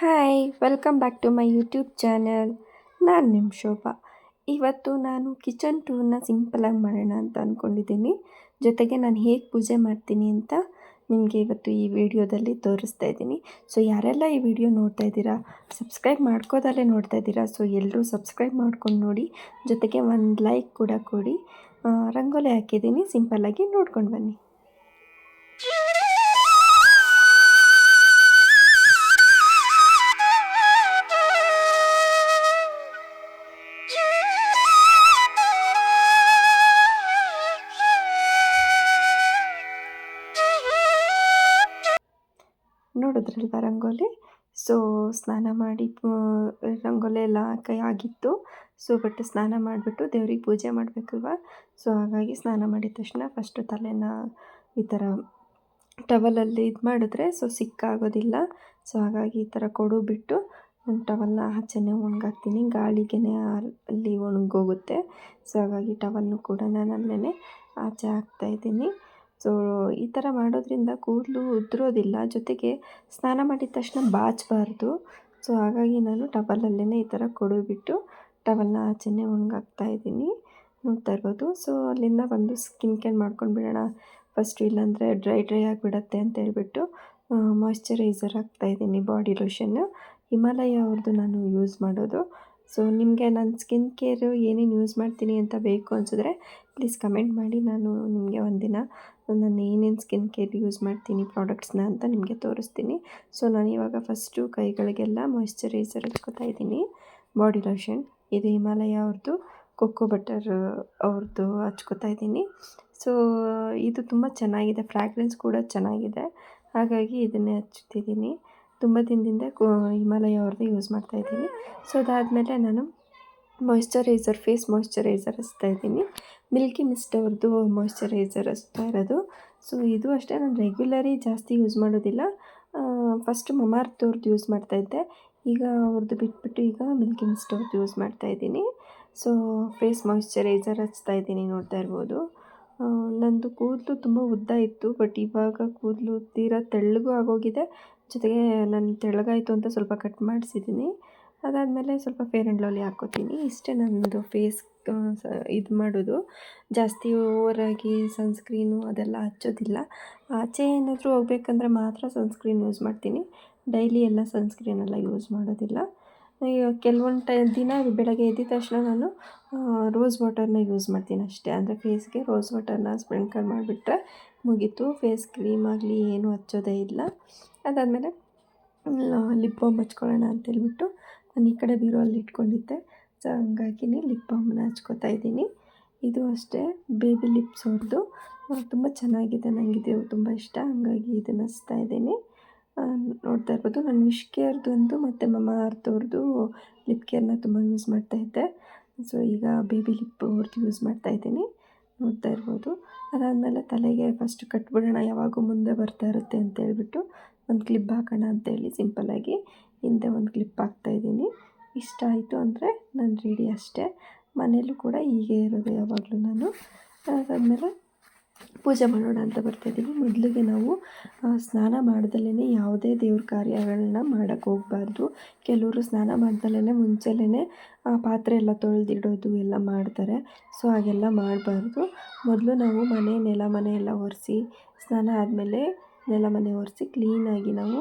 Hi, welcome back to my YouTube channel. ನಾನು ನಿಮ್ಮ ಶೋಭಾ. ಇವತ್ತು ನಾನು ಕಿಚನ್ ಟೂರ್ನ ಸಿಂಪಲಾಗಿ ಮಾಡೋಣ ಅಂತ ಅಂದ್ಕೊಂಡಿದ್ದೀನಿ ಜೊತೆಗೆ ನಾನು ಹೇಗೆ ಪೂಜೆ ಮಾಡ್ತೀನಿ ಅಂತ ನಿಮಗೆ ಇವತ್ತು ಈ ವಿಡಿಯೋದಲ್ಲಿ ತೋರಿಸ್ತಾ ಇದ್ದೀನಿ. ಸೊ ಯಾರೆಲ್ಲ ಈ ವಿಡಿಯೋ ನೋಡ್ತಾ ಇದ್ದೀರಾ, ಸಬ್ಸ್ಕ್ರೈಬ್ ಮಾಡ್ಕೋದಲ್ಲೇ ನೋಡ್ತಾ ಇದ್ದೀರಾ ಸೊ ಎಲ್ಲರೂ ಸಬ್ಸ್ಕ್ರೈಬ್ ಮಾಡ್ಕೊಂಡು ನೋಡಿ. ಜೊತೆಗೆ ಒಂದು ಲೈಕ್ ಕೂಡ ಕೊಡಿ. ರಂಗೋಲಿ ಹಾಕಿದ್ದೀನಿ ಸಿಂಪಲ್ಲಾಗಿ ನೋಡ್ಕೊಂಡು ಬನ್ನಿ. ನೋಡಿದ್ರಲ್ವ ರಂಗೋಲಿ. ಸೊ ಸ್ನಾನ ಮಾಡಿ ರಂಗೋಲಿ ಎಲ್ಲ ಕೈ ಆಗಿತ್ತು. ಸೊ ಬಟ್ ಸ್ನಾನ ಮಾಡಿಬಿಟ್ಟು ದೇವ್ರಿಗೆ ಪೂಜೆ ಮಾಡಬೇಕಲ್ವ? ಸೊ ಹಾಗಾಗಿ ಸ್ನಾನ ಮಾಡಿದ ತಕ್ಷಣ ಫಸ್ಟು ತಲೆನ ಈ ಥರ ಟವಲಲ್ಲಿ ಇದು ಮಾಡಿದ್ರೆ ಸೊ ಸಿಕ್ಕಾಗೋದಿಲ್ಲ. ಸೊ ಹಾಗಾಗಿ ಈ ಥರ ಕೊಡು ಬಿಟ್ಟು ಒಂದು ಟವಲ್ನ ಆಚೆನೇ ಒಣಗಾಕ್ತೀನಿ. ಗಾಳಿಗೆ ಅಲ್ಲಿ ಒಣಗೋಗುತ್ತೆ. ಸೊ ಹಾಗಾಗಿ ಟವಲ್ನು ಕೂಡ ನಾನು ಅಲ್ಲೇ ಆಚೆ ಹಾಕ್ತಾಯಿದ್ದೀನಿ ಸೊ ಈ ಥರ ಮಾಡೋದ್ರಿಂದ ಕೂದಲು ಉದುರೋದಿಲ್ಲ. ಜೊತೆಗೆ ಸ್ನಾನ ಮಾಡಿದ ತಕ್ಷಣ ಬಾಚಬಾರ್ದು. ಸೊ, ಹಾಗಾಗಿ ನಾನು ಟವಲಲ್ಲೇ ಈ ಥರ ಕೊಡು ಬಿಟ್ಟು ಟವಲ್ನ ಆಚೆನೇ ಒಣಗಾಕ್ತಾ ಇದ್ದೀನಿ. ನೋಡ್ತಾ ಸೊ, ಅಲ್ಲಿಂದ ಬಂದು ಸ್ಕಿನ್ ಕೇರ್ ಮಾಡ್ಕೊಂಡು ಬಿಡೋಣ. ಫಸ್ಟು ಇಲ್ಲಾಂದರೆ ಡ್ರೈ ಡ್ರೈ ಆಗಿಬಿಡತ್ತೆ ಅಂತ ಹೇಳ್ಬಿಟ್ಟು ಮಾಯ್ಶ್ಚರೈಸರ್ ಹಾಕ್ತಾಯಿದ್ದೀನಿ ಬಾಡಿ ಲೋಷನ್ನು ಹಿಮಾಲಯ ಅವ್ರದ್ದು ನಾನು ಯೂಸ್ ಮಾಡೋದು. ಸೊ, ನಿಮಗೆ ನನ್ನ ಸ್ಕಿನ್ ಕೇರು ಏನೇನು ಯೂಸ್ ಮಾಡ್ತೀನಿ ಅಂತ ಬೇಕು ಅನಿಸಿದ್ರೆ ಪ್ಲೀಸ್ ಕಮೆಂಟ್ ಮಾಡಿ. ನಾನು ನಿಮಗೆ ಒಂದಿನ ನಾನು ಏನೇನು ಸ್ಕಿನ್ ಕೇರ್ ಯೂಸ್ ಮಾಡ್ತೀನಿ ಪ್ರಾಡಕ್ಟ್ಸ್ನ ಅಂತ ನಿಮಗೆ ತೋರಿಸ್ತೀನಿ. ಸೊ ನಾನು ಇವಾಗ ಫಸ್ಟು ಕೈಗಳಿಗೆಲ್ಲ ಮಾಯಿಶ್ಚರೈಸರ್ ಹಚ್ಕೋತಾ ಇದ್ದೀನಿ. ಬಾಡಿ ಲೋಷನ್ ಇದು ಹಿಮಾಲಯ ಅವ್ರದ್ದು ಕೊಕ್ಕೋ ಬಟರ್ ಅವ್ರದ್ದು ಹಚ್ಕೋತಾ ಇದ್ದೀನಿ. ಸೊ ಇದು ತುಂಬ ಚೆನ್ನಾಗಿದೆ. ಫ್ರ್ಯಾಗ್ರೆನ್ಸ್ ಕೂಡ ಚೆನ್ನಾಗಿದೆ. ಹಾಗಾಗಿ ಇದನ್ನೇ ಹಚ್ತಿದ್ದೀನಿ. ತುಂಬ ದಿನದಿಂದ ಹಿಮಾಲಯ ಅವ್ರದ್ದು ಯೂಸ್ ಮಾಡ್ತಾಯಿದ್ದೀನಿ ಸೊ ಅದಾದಮೇಲೆ ನಾನು ಮಾಯಿಶ್ಚರೈಸರ್ ಫೇಸ್ ಮಾಯಿಶ್ಚರೈಸರ್ ಹಚ್ತಾ ಇದ್ದೀನಿ. ಮಿಲ್ಕಿ ಮಿಸ್ಟ್ ಅವ್ರದ್ದು ಮಾಯಿಶ್ಚರೈಸರ್ ಹಚ್ತಾ ಇರೋದು. ಸೊ ಇದು ಅಷ್ಟೇ ನಾನು ರೆಗ್ಯುಲರಿ ಜಾಸ್ತಿ ಯೂಸ್ ಮಾಡೋದಿಲ್ಲ. ಫಸ್ಟ್ ಮಮಾರ್ತ್ ಯೂಸ್ ಮಾಡ್ತಾಯಿದ್ದೆ ಈಗ ಅವ್ರದ್ದು ಬಿಟ್ಬಿಟ್ಟು ಈಗ ಮಿಲ್ಕಿ ಮಿಸ್ಟ್ ಅವ್ರದ್ದು ಯೂಸ್ ಮಾಡ್ತಾಯಿದ್ದೀನಿ ಸೊ ಫೇಸ್ ಮಾಯಿಶ್ಚರೈಸರ್ ಹಚ್ತಾ ಇದ್ದೀನಿ ನೋಡ್ತಾ ಇರ್ಬೋದು. ನಂದು ಕೂದಲು ತುಂಬ ಉದ್ದ ಇತ್ತು ಬಟ್ ಇವಾಗ ಕೂದಲು ತೀರಾ ತೆಳ್ಳಗೂ ಆಗೋಗಿದೆ. ಜೊತೆಗೆ ನಾನು ತೆಳ್ಳಗಾಯಿತು ಅಂತ ಸ್ವಲ್ಪ ಕಟ್ ಮಾಡಿಸಿದ್ದೀನಿ. ಅದಾದಮೇಲೆ ಸ್ವಲ್ಪ ಫೇರ್ ಆ್ಯಂಡ್ ಲವ್ಲಿ ಹಾಕ್ಕೋತೀನಿ. ಇಷ್ಟೇ ನನ್ನದು ಫೇಸ್ ಇದು ಮಾಡೋದು. ಜಾಸ್ತಿ ಓವರಾಗಿ ಸನ್ಸ್ಕ್ರೀನು ಅದೆಲ್ಲ ಹಚ್ಚೋದಿಲ್ಲ. ಆಚೆ ಏನಾದರೂ ಹೋಗ್ಬೇಕಂದ್ರೆ ಮಾತ್ರ ಸನ್ಸ್ಕ್ರೀನ್ ಯೂಸ್ ಮಾಡ್ತೀನಿ. ಡೈಲಿ ಎಲ್ಲ ಸನ್ಸ್ಕ್ರೀನ್ ಎಲ್ಲ ಯೂಸ್ ಮಾಡೋದಿಲ್ಲ. ಕೆಲವೊಂದು ಟೈ, ದಿನ ಬೆಳಗ್ಗೆ ಎದ್ದ ತಕ್ಷಣ ನಾನು ರೋಸ್ ವಾಟರ್ನ ಯೂಸ್ ಮಾಡ್ತೀನಿ ಅಷ್ಟೇ. ಅಂದರೆ ಫೇಸ್ಗೆ ರೋಸ್ ವಾಟರ್ನ ಸ್ಪ್ರಿಂಕಲ್ ಮಾಡಿಬಿಟ್ರೆ ಮುಗೀತು. ಫೇಸ್ ಕ್ರೀಮ್ ಆಗಲಿ ಏನೂ ಹಚ್ಚೋದೇ ಇಲ್ಲ. ಅದಾದಮೇಲೆ ಲಿಪ್ ಬಾಮ್ ಹಚ್ಕೊಳ್ಳೋಣ ಅಂತೇಳ್ಬಿಟ್ಟು ನಾನು ಈ ಕಡೆ ಬೀರೋಲ್ಲಿ ಇಟ್ಕೊಂಡಿದ್ದೆ. ಸೊ ಹಂಗಾಗಿನೇ ಲಿಪ್ ಬಾಮ್ನ ಹಚ್ಕೋತಾ ಇದ್ದೀನಿ. ಇದು ಅಷ್ಟೇ ಬೇಬಿ ಲಿಪ್ಸ್ ಅವ್ರದ್ದು ತುಂಬ ಚೆನ್ನಾಗಿದೆ ನನಗಿದು ತುಂಬ ಇಷ್ಟ. ಹಂಗಾಗಿ ಇದನ್ನು ಹಚ್ತಾ ಇದ್ದೀನಿ. ನೋಡ್ತಾ ಇರ್ಬೋದು, ನಾನು ವಿಶ್ ಕೇರ್ದೊಂದು ಮತ್ತು ಮಮ್ಮ ಅರ್ಥವ್ರದ್ದು ಲಿಪ್ ಕೇರ್ನ ತುಂಬ ಯೂಸ್ ಮಾಡ್ತಾ ಇದ್ದೆ. ಸೊ ಈಗ ಬೇಬಿ ಲಿಪ್ ಅವ್ರದ್ದು ಯೂಸ್ ಮಾಡ್ತಾ ಇದ್ದೀನಿ. ನೋಡ್ತಾ ಇರ್ಬೋದು. ಅದಾದಮೇಲೆ ತಲೆಗೆ ಫಸ್ಟ್ ಕಟ್ಬಿಡೋಣ ಯಾವಾಗೂ ಮುಂದೆ ಬರ್ತಾ ಇರುತ್ತೆ ಅಂತ ಹೇಳ್ಬಿಟ್ಟು ಒಂದು ಕ್ಲಿಪ್ ಹಾಕೋಣ ಅಂತೇಳಿ ಸಿಂಪಲ್ಲಾಗಿ ಹಿಂದೆ ಒಂದು ಕ್ಲಿಪ್ ಹಾಕ್ತಾಯಿದ್ದೀನಿ ಇಷ್ಟ ಆಯಿತು ಅಂದರೆ ನಾನು ರೆಡಿ ಅಷ್ಟೇ. ಮನೇಲೂ ಕೂಡ ಹೀಗೆ ಇರೋದು ಯಾವಾಗಲೂ ನಾನು. ಅದಾದಮೇಲೆ ಪೂಜೆ ಮಾಡೋಣ ಅಂತ ಬರ್ತಾಯಿದ್ದೀವಿ ಮೊದಲಿಗೆ ನಾವು ಸ್ನಾನ ಮಾಡ್ದಲೇ ಯಾವುದೇ ದೇವ್ರ ಕಾರ್ಯಗಳನ್ನ ಮಾಡೋಕ್ಕೆ ಹೋಗಬಾರ್ದು. ಕೆಲವರು ಸ್ನಾನ ಮಾಡ್ದಲೇ ಮುಂಚೆಲೇ ಪಾತ್ರೆ ಎಲ್ಲ ತೊಳೆದಿಡೋದು ಎಲ್ಲ ಮಾಡ್ತಾರೆ. ಸೊ, ಹಾಗೆಲ್ಲ ಮಾಡಬಾರ್ದು. ಮೊದಲು ನಾವು ಮನೆ, ನೆಲ ಮನೆ ಎಲ್ಲ ಒರೆಸಿ, ಸ್ನಾನ ಆದಮೇಲೆ ನೆಲ ಮನೆ ಒರೆಸಿ ಕ್ಲೀನಾಗಿ ನಾವು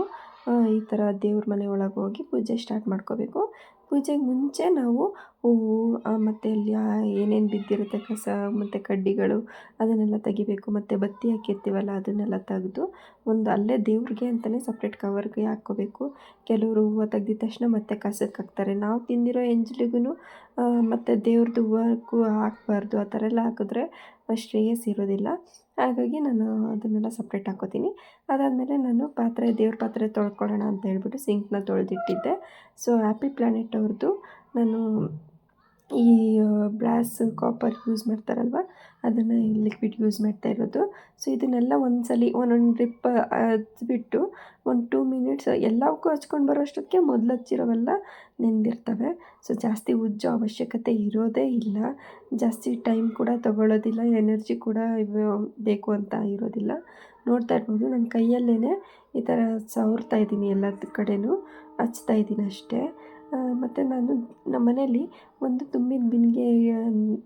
ಈ ಥರ ದೇವ್ರ ಮನೆ ಒಳಗೆ ಹೋಗಿ ಪೂಜೆ ಸ್ಟಾರ್ಟ್ ಮಾಡ್ಕೋಬೇಕು. ಪೂಜೆಗೆ ಮುಂಚೆ ನಾವು ಹೂವು ಮತ್ತು ಅಲ್ಲಿ ಏನೇನು ಬಿದ್ದಿರುತ್ತೆ ಕಸ, ಮತ್ತು ಕಡ್ಡಿಗಳು ಅದನ್ನೆಲ್ಲ ತೆಗಿಬೇಕು, ಮತ್ತು ಬತ್ತಿ ಹಾಕಿರ್ತೀವಲ್ಲ ಅದನ್ನೆಲ್ಲ ತೆಗೆದು ಒಂದು ಅಲ್ಲೇ ದೇವ್ರಿಗೆ ಅಂತಲೇ ಸಪ್ರೇಟ್ ಕವರ್ಗೆ ಹಾಕ್ಕೋಬೇಕು. ಕೆಲವರು ಹೂವು ತೆಗ್ದಿದ ತಕ್ಷಣ ಮತ್ತೆ ಕಸಕ್ಕೆ ಹಾಕ್ತಾರೆ. ನಾವು ತಿಂದಿರೋ ಎಂಜಲಿಗೂ ಮತ್ತು ದೇವ್ರದ್ದು ಹೂವಕ್ಕೂ ಹಾಕಬಾರ್ದು, ಆ ಥರ ಎಲ್ಲ ಹಾಕಿದ್ರೆ ಶ್ರೇಯಸ್ ಇರೋದಿಲ್ಲ. ಹಾಗಾಗಿ ನಾನು ಅದನ್ನೆಲ್ಲ ಸಪ್ರೇಟ್ ಹಾಕೋತೀನಿ. ಅದಾದಮೇಲೆ ನಾನು ಪಾತ್ರೆ, ದೇವ್ರ ಪಾತ್ರೆ ತೊಳ್ಕೊಳ್ಳೋಣ ಅಂತ ಹೇಳ್ಬಿಟ್ಟು ಸಿಂಕ್ನ ತೊಳೆದಿಟ್ಟಿದ್ದೆ. ಸೊ ಹ್ಯಾಪಿ ಪ್ಲ್ಯಾನೆಟ್ ಅವ್ರದ್ದು ನಾನು ಈ ಬ್ರಾಸ್ ಕಾಪರ್ ಯೂಸ್ ಮಾಡ್ತಾರಲ್ವ? ಅದನ್ನು ಲಿಕ್ವಿಡ್ ಯೂಸ್ ಮಾಡ್ತಾ ಇರೋದು. ಸೊ ಇದನ್ನೆಲ್ಲ ಒಂದ್ಸಲಿ ಒಂದೊಂದು ಡ್ರಿಪ್ ಹಚ್ಬಿಟ್ಟು ಒಂದು ಟೂ ಮಿನಿಟ್ಸ್ ಎಲ್ಲವಕ್ಕೂ ಹಚ್ಕೊಂಡು ಬರೋ ಅಷ್ಟೊತ್ತಿಗೆ ಮೊದಲು ಹಚ್ಚಿರೋವೆಲ್ಲ ನೆಂದಿರ್ತವೆ. ಸೊ ಜಾಸ್ತಿ ಉಜ್ಜೋ ಅವಶ್ಯಕತೆ ಇರೋದೇ ಇಲ್ಲ. ಜಾಸ್ತಿ ಟೈಮ್ ಕೂಡ ತಗೊಳ್ಳೋದಿಲ್ಲ ಎನರ್ಜಿ ಕೂಡ ಬೇಕು ಅಂತ ಇರೋದಿಲ್ಲ. ನೋಡ್ತಾ ಇರ್ಬೋದು ನನ್ನ ಕೈಯಲ್ಲೇ ಈ ಥರ ಸವರ್ತಾ ಇದ್ದೀನಿ ಎಲ್ಲ ಕಡೆಯೂ ಹಚ್ತಾ ಇದ್ದೀನಿ ಅಷ್ಟೇ. ಮತ್ತು ನಾನು ನಮ್ಮ ಮನೇಲಿ ಒಂದು ತುಂಬಿದ ಬಿಂದಿಗೆ